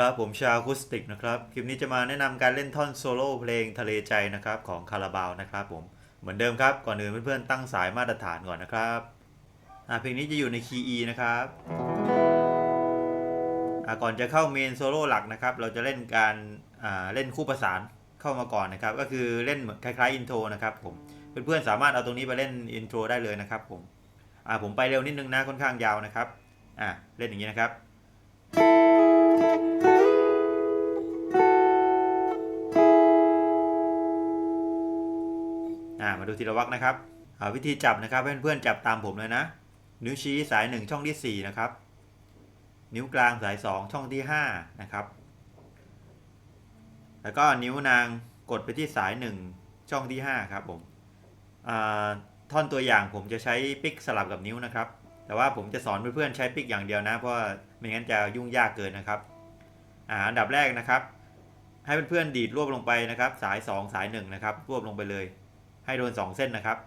ครับผมชาคูสติกนะครับ คลิปนี้จะมาแนะนำการเล่นท่อนโซโล่เพลงทะเลใจนะครับของคาราบาวนะครับผมเหมือนเดิมครับ ก่อนอื่นเพื่อนๆตั้งสายมาตรฐานก่อนนะครับเพลงนี้จะอยู่ในคีย์ E นะครับก่อนจะเข้าเมนโซโล่หลักนะครับ เราจะเล่นการเล่นคู่ประสานเข้ามาก่อนนะครับ ก็คือเล่นเหมือนคล้ายๆอินโทรนะครับผมเพื่อนๆสามารถเอาตรงนี้ไปเล่นอินโทรได้เลยนะครับผมผมไปเร็วนิดนึงนะค่อนข้างยาวนะครับเล่นอย่างนี้นะครับ ดูทีละวักนะครับวิธีจับนะครับเพื่อนๆจับตามผมเลยนะ นิ้วชี้สาย 1 ช่องที่ 4 นะครับ นิ้วกลางสาย 2 ช่องที่ 5 นะครับ แล้วก็นิ้วนางกดไปที่สาย 1 ช่องที่ 5 ครับผมท่อนตัวอย่างผมจะใช้ปิกสลับกับนิ้วนะครับ แต่ว่าผมจะสอนเพื่อนๆใช้ปิกอย่างเดียวนะ เพราะไม่งั้นจะยุ่งยากเกินนะครับอันดับแรกนะครับ ให้เพื่อนๆดีดรวบลงไปนะครับ สาย 2 สาย 1 นะครับรวบลงไปเลย ให้โดน 2 เส้นนะครับ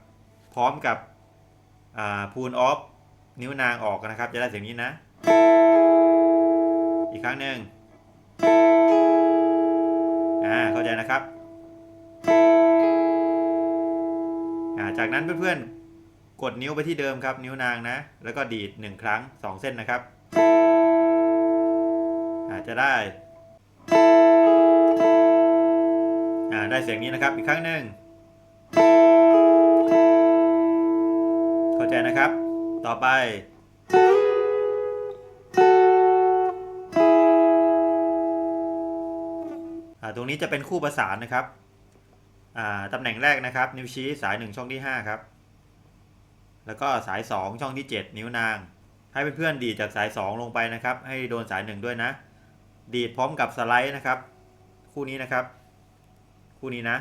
พร้อมกับพูนออฟนิ้วนางออกนะครับ จะได้เสียงนี้นะ อีกครั้งหนึ่งอ่าเข้าใจนะครับอ่าจากนั้นเพื่อนๆ กดนิ้วไปที่เดิมครับ นิ้วนางนะ แล้วก็ดีด 1 ครั้ง 2 เส้นนะครับอาจจะได้อ่าได้เสียงนี้นะครับอีกครั้งหนึ่ง ใจนะครับ ต่อไป ตรงนี้จะเป็นคู่ประสานนะครับตำแหน่งแรกนะครับ นิ้วชี้สาย 1 ช่องที่ 5 ครับ แล้วก็สาย 2 ช่องที่ 7 นิ้วนาง ให้เพื่อนๆดีดจากสาย 2 ลงไปนะครับ ให้โดนสาย 1 ด้วยนะ ดีดพร้อมกับสไลด์นะครับ คู่นี้นะครับ คู่นี้นะ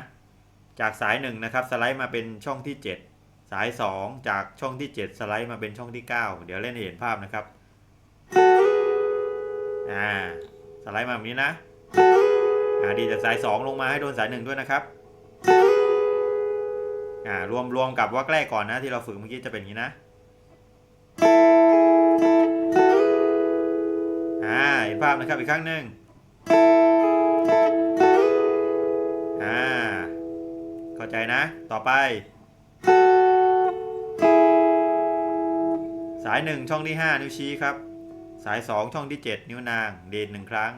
จากสาย 1 นะครับ สไลด์มาเป็นช่องที่ 7 สาย 2 จากช่องที่ 7 สไลด์มาเป็นช่องที่ 9 เดี๋ยวเล่นให้เห็นภาพนะครับ อ่า สไลด์มาแบบนี้นะ อ่า ดีจากสาย 2 ลงมาให้โดนสาย 1 ด้วยนะครับ อ่า รวมรวมกับวักแรกก่อนนะ ที่เราฝึกเมื่อกี้จะเป็นอย่างนี้นะ อ่า เห็นภาพนะครับอีกครั้งหนึ่งอ่า เข้าใจนะ ต่อไป สาย 1 ช่องที่ 5 นิ้วชี้ครับ สาย 2 ช่องที่ 7 นิ้วนางเดนหนึ่งครั้ง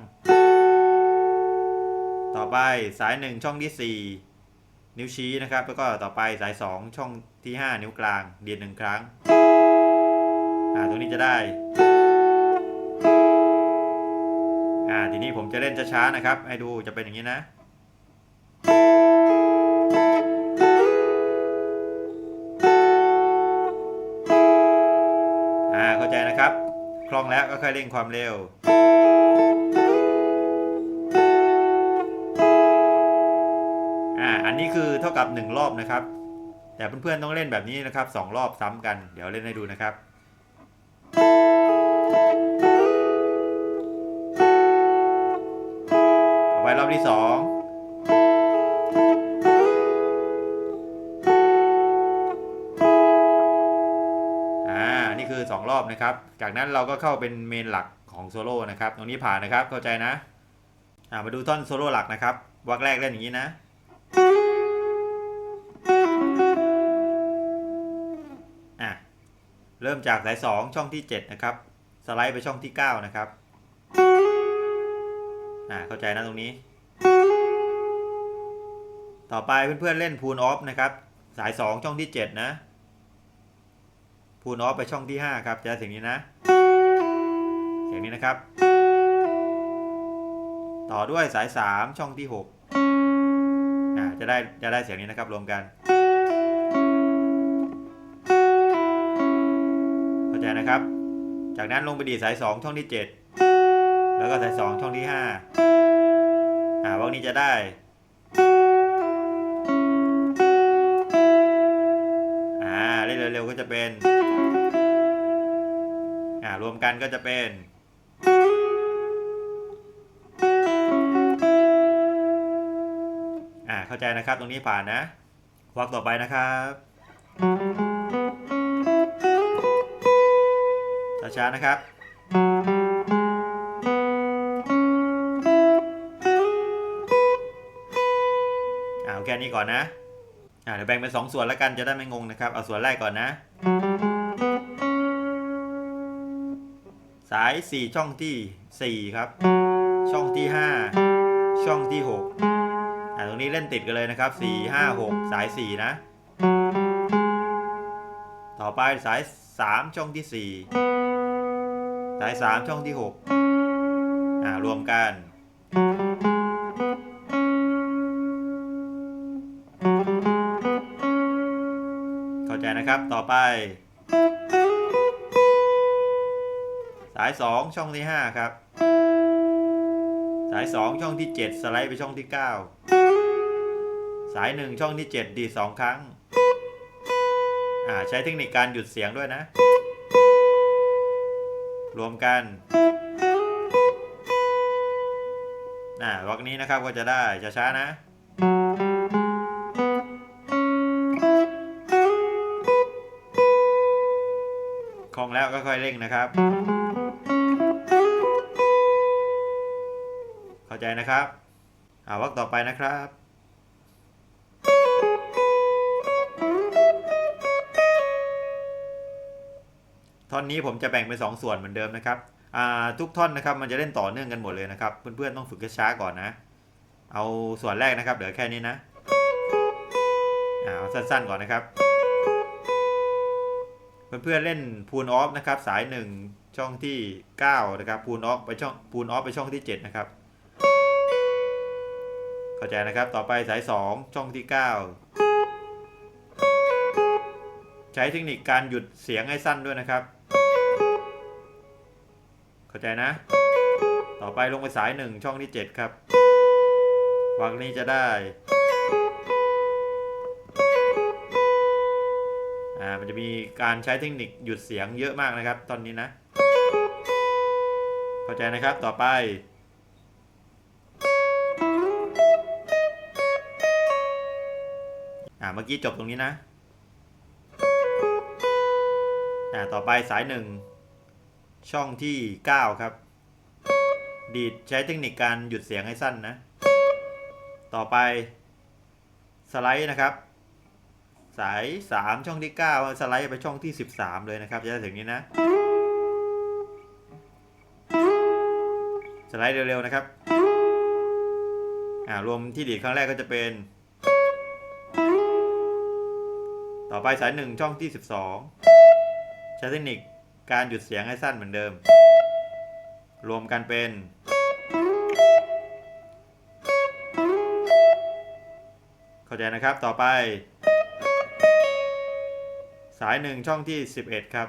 ต่อไปสาย 1 ช่องที่ 4 นิ้วชี้นะครับ แล้วก็ต่อไปสาย 2 ช่องที่ 5 นิ้วกลางเดนหนึ่งครั้ง อ่าตรงนี้จะได้ อ่าทีนี้ผมจะเล่นช้าๆนะครับ ให้ดูจะเป็นอย่างนี้นะ นะครับ คล่องแล้วก็ค่อยเร่งความเร็ว อ่า อันนี้คือเท่ากับ 1 รอบนะครับ แต่เพื่อนๆต้องเล่นแบบนี้นะครับ 2 รอบซ้ำกัน เดี๋ยวเล่นให้ดูนะครับต่อไปรอบที่ 2 อ่า นี่คือ 2 รอบนะครับ จากนั้นเราก็เข้าเป็นเมนหลักของโซโล่นะครับ ตรงนี้ผ่านนะครับ เข้าใจนะ อ่า มาดูท่อนโซโล่หลักนะครับ วักแรกเล่นอย่างนี้นะ อะ เริ่มจากสาย 2 ช่องที่ 7 นะครับ สไลด์ไปช่องที่ 9 นะครับ อ่า เข้าใจนะตรงนี้ ต่อไปเพื่อนๆเล่นพูนออฟนะครับ สาย 2 ช่องที่ 7 นะ พูนออฟไปช่องที่ 5 ครับจะได้เสียงนี้นะ เสียงนี้นะครับ ต่อด้วยสาย 3 ช่องที่6อ่าจะได้จะได้เสียงนี้นะครับรวมกัน เข้าใจนะครับ จากนั้นลงไปดีสาย 2 ช่องที่ 7 แล้วก็สาย 2 ช่องที่ 5อ่าวักนี้จะได้่ารวมกันก็จะเป็น อ่าเข้าใจนะครับตรงนี้ผ่านนะวักต่อไปนะครับช้าๆนะครับอ่าแค่นี้ก่อนนะอ่าเดี๋ยวแบ่งเป็นสองส่วนแล้วกันจะได้ไม่งงนะครับ เอาส่วนแรกก่อนนะาย 4 ช่องทีสี่ 4 ครับ ช่องที่ 5 ช่องที่6อ่าตรงนี้เล่นติดกันเลยนะครับ 4 5 6 สาย 4 นะ ต่อไปสาย 3 ช่องที่ 4 สาย 3 ช่องที่ 6 อ่ารวมกันเข้าใจนะครับต่อไป สาย 2 ช่องที่ 5 ครับ สาย 2 ช่องที่ 7 สไลด์ไปช่องที่ 9 สาย 1 ช่องที่ 7 ดีด2ครั้งอ่าใช้เทคนิคการหยุดเสียงด้วยนะ รวมกันอ่าวักนี้นะครับก็จะได้ช้าๆนะคล่องแล้วก็ค่อยเร่งนะครับ เข้าใจนะครับอ่าวักต่อไปนะครับท่อนนี้ผมจะแบ่งเป็นสองส่วนเหมือนเดิมนะครับอ่าทุกท่อนนะครับมันจะเล่นต่อเนื่องกันหมดเลยนะครับ เพื่อนๆต้องฝึกช้าก่อนนะ เอาส่วนแรกนะครับเหลือแค่นี้นะอ่าเอาสั้นๆก่อนนะครับ เพื่อนๆเล่นพูนออฟนะครับสาย 1 ช่องที่ 9 นะครับพูนออฟไปช่องพูนออฟไปช่องที่ 7 นะครับ เข้าใจนะครับต่อไปสาย 2 ช่องที่ 9 ใช้เทคนิคการหยุดเสียงให้สั้นด้วยนะครับ เข้าใจนะ ต่อไปลงไปสาย 1 ช่องที่ 7 ครับวักนี้จะได้อ่ามันจะมีการใช้เทคนิคหยุดเสียงเยอะมากนะครับ ตอนนี้นะ เข้าใจนะครับต่อไป อ่าเมื่อกี้จบตรงนี้นะอ่าต่อไปสายหนึ่งช่องที่ 9 ครับ ดีดใช้เทคนิคการหยุดเสียงให้สั้นนะ ต่อไปสไลด์นะครับ สาย 3 ช่องที่ 9 สไลด์ไปช่องที่ 13 เลยนะครับ จะได้ถึงนี้นะ สไลด์เร็วๆนะครับ อ่ารวมที่ดีดครั้งแรกก็จะเป็น ต่อไปสาย1ช่องที่ 12 ใช้เทคนิคการหยุดเสียงให้สั้นเหมือนเดิม รวมกันเป็น เข้าใจนะครับต่อไป สายหนึ่งช่องที่ 11 ครับ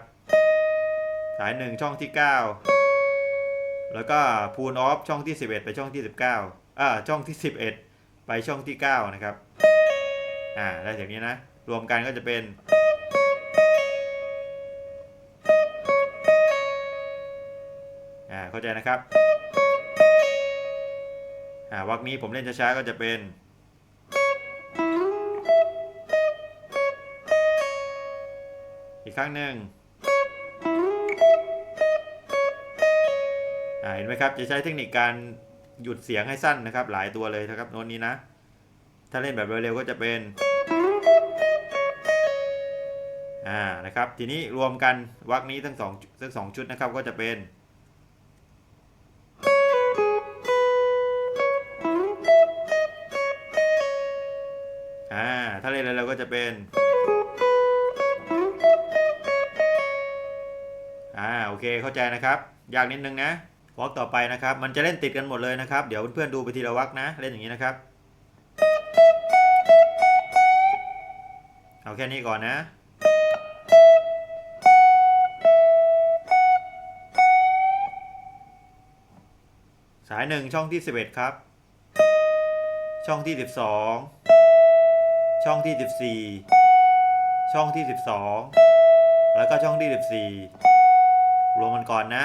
สายหนึ่งช่องที่ 9 แล้วก็พูนออฟช่องที่ 11 ไปช่องที่ 19อ่าช่องที่ 11 ไปช่องที่ 9 นะครับ อ่าได้อย่างนี้นะ รวมกันก็จะเป็น อ่า เข้าใจนะครับ อ่าวักนี้ผมเล่นช้าๆก็จะเป็น อีกครั้งหนึ่งอ่าเห็นไหมครับ จะใช้เทคนิคการหยุดเสียงให้สั้นนะครับ หลายตัวเลยนะครับโน้ตนี้นะ ถ้าเล่นแบบเร็วๆก็จะเป็น อ่านะครับทีนี้รวมกันวักนี้ทั้งสองทั้งสองชุดนะครับก็จะเป็นอ่าถ้าเล่นเร็วๆก็จะเป็นอ่าโอเคเข้าใจนะครับยากนิดนึงนะวอกต่อไปนะครับ มันจะเล่นติดกันหมดเลยนะครับ เดี๋ยวเพื่อนๆดูไปทีละวรรคนะเล่นอย่างนี้นะครับ เอาแค่นี้ก่อนนะ หนึ่งช่องที่ 11 ครับ ช่องที่ 12 ช่องที่ 14 ช่องที่ 12 แล้วก็ช่องที่ 14 รวมกันก่อนนะ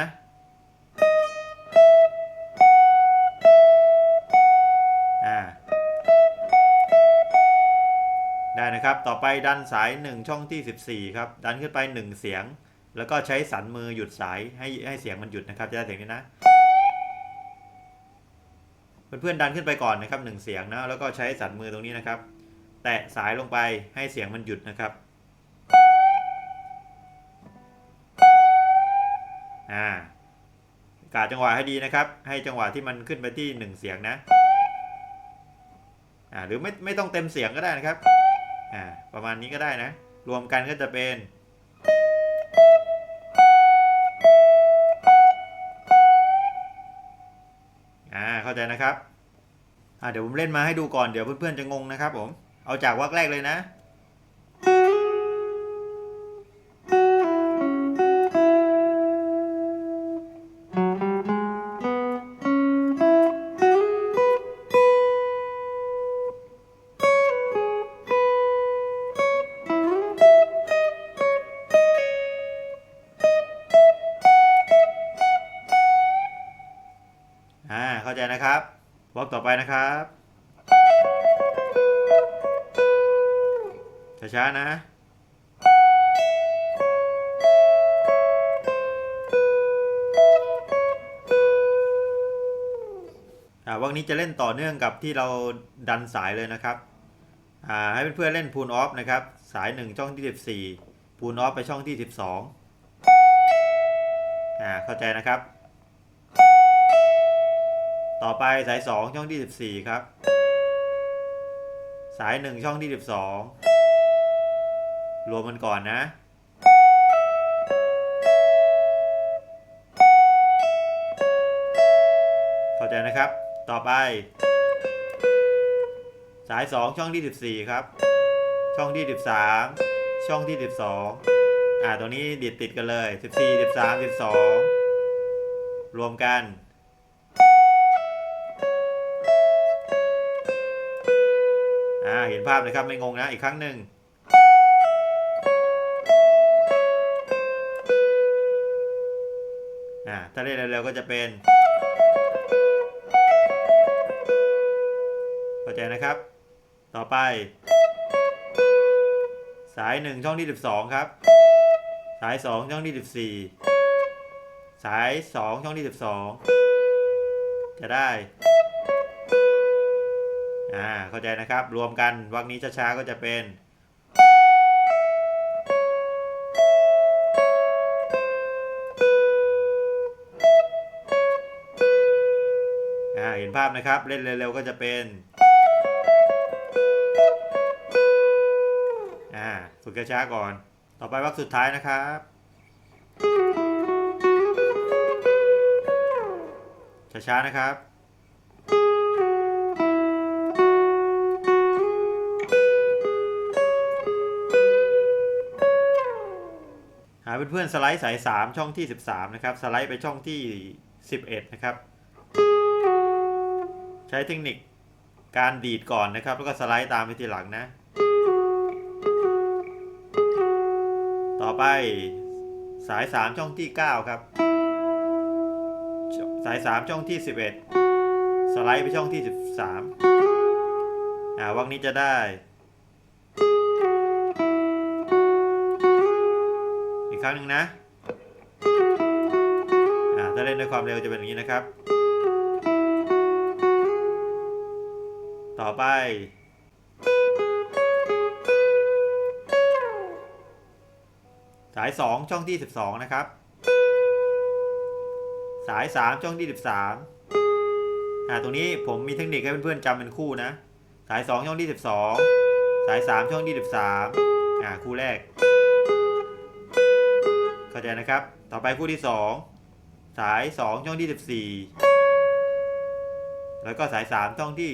อ่าได้นะครับ ต่อไปดันสาย 1 ช่องที่ 14 ครับ ดันขึ้นไป 1 เสียง แล้วก็ใช้สันมือหยุดสายให้ให้เสียงมันหยุดนะครับ จะได้เสียงนี้นะ เพื่อนๆดันขึ้นไปก่อนนะครับหนึ่งเสียงนะแล้วก็ใช้สันมือตรงนี้นะครับ แตะสายลงไปให้เสียงมันหยุดนะครับอ่ากาจังหวะให้ดีนะครับ ให้จังหวะที่มันขึ้นไปที่หนึ่งเสียงนะอ่าหรือไม่ไม่ต้องเต็มเสียงก็ได้นะครับอ่าประมาณนี้ก็ได้นะ รวมกันก็จะเป็น เข้าใจนะครับอ่าเดี๋ยวผมเล่นมาให้ดูก่อนเดี๋ยวเพื่อนๆจะงงนะครับผมเอาจากวักแรกเลยนะ เข้าใจนะครับวอล์กต่อไปนะครับช้าๆนะอ่าวักนี้จะเล่นต่อเนื่องกับที่เราดันสายเลยนะครับอ่าให้เพื่อนๆเล่นพูนออฟนะครับ สาย 1 ช่องที่ 14พูนออฟไปช่องที่ 12อ่าเข้าใจนะครับ อไปสาย2ช่องที่14ครับ สาย1ช่องที่12รวมมันก่อนนะ เข้าใจนะครับ ต่อไป สาย2ช่องที่14ครับ ช่องที่13ช่องที่12อ่าตรงนี้ดิดติดกันเลย14 13 12รวมกัน เห็นภาพนะครับไม่งงนะอีกครั้งหนึ่งถ้าเล่นเร็วๆก็จะเป็นเข้าใจนะครับ ต่อไป สาย 1 ช่องที่ 12 ครับ สาย 2 ช่องที่ 14 สาย 2 ช่องที่ 12 จะได้ อ่าเข้าใจนะครับรวมกันวรรคนี้ช้าๆก็จะเป็นอ่าเห็นภาพนะครับเล่นเร็วๆก็จะเป็นอ่าฝึกช้าๆก่อน ต่อไปวรรคสุดท้ายนะครับช้าๆนะครับ เพื่อนๆสไลด์สาย 3 ช่องที่ 13 นะครับ สไลด์ไปช่องที่ 11 นะครับ ใช้เทคนิคการดีดก่อนนะครับ แล้วก็สไลด์ตามไปทีหลังนะ ต่อไปสาย 3 ช่องที่ 9 ครับ สาย 3 ช่องที่ 11 สไลด์ไปช่องที่ 13อ่าวักนี้จะได้ กครั้งหนึ่งนะอ่าถ้าเล่นด้วยความเร็วจะเป็นอย่างนี้นะครับ ต่อไป สาย 2 ช่องที่ 12 นะครับ สาย 3 ช่องที่ 13อ่าตรงนี้ผมมีเทคนิคให้เพื่อนๆจำเป็นคู่นะ สาย 2 ช่องที่ 12 สาย 3 ช่องที่ 13อ่าคู่แรก เข้าใจนะครับ ต่อไปคู่ที่ 2 สาย 2 ช่องที่ 14 แล้วก็สาย 3 ช่องที่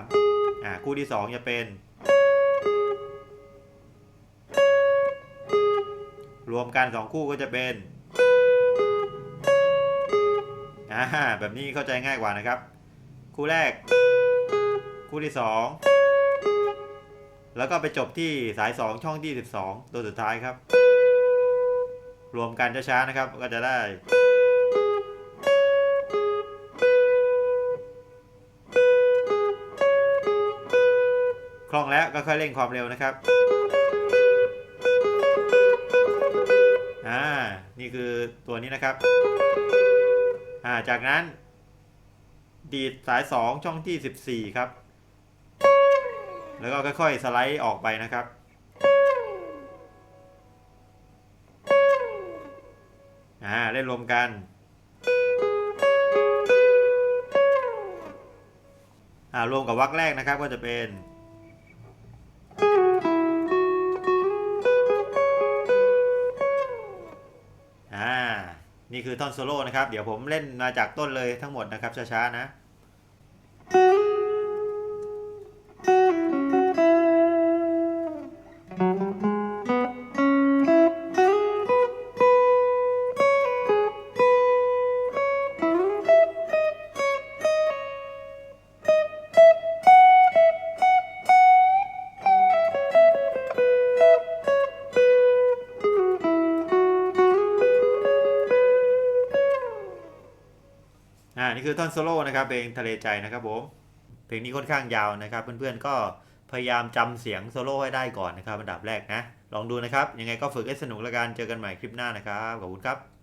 13อ่าคู่ที่ 2 จะเป็น รวมกัน 2 คู่ก็จะเป็นอ่าแบบนี้เข้าใจง่ายกว่านะครับ คู่แรก คู่ที่ 2 แล้วก็ไปจบที่สาย 2 ช่องที่ 12 ตัวสุดท้ายครับ รวมกันช้าๆนะครับ ก็จะได้ คล่องแล้วก็ค่อยเร่งความเร็วนะครับอ่านี่คือตัวนี้นะครับอ่าจากนั้น ดีดสาย 2 ช่องที่ 14 ครับ แล้วก็ค่อยๆ สไลด์ออกไปนะครับ อ่าเล่นรวมกันอ่ารวมกับวรรคแรกนะครับก็จะเป็นอ่านี่คือท่อนโซโล่นะครับ เดี๋ยวผมเล่นมาจากต้นเลยทั้งหมดนะครับช้าๆนะ คือท่อนโซโล่นะครับเพลงทะเลใจนะครับผมเพลงนี้ค่อนข้างยาวนะครับ เพื่อนๆก็พยายามจำเสียงโซโล่ให้ได้ก่อนนะครับอันดับแรกนะ ลองดูนะครับ ยังไงก็ฝึกให้สนุกแล้วกันเจอกันใหม่คลิปหน้านะครับขอบคุณครับ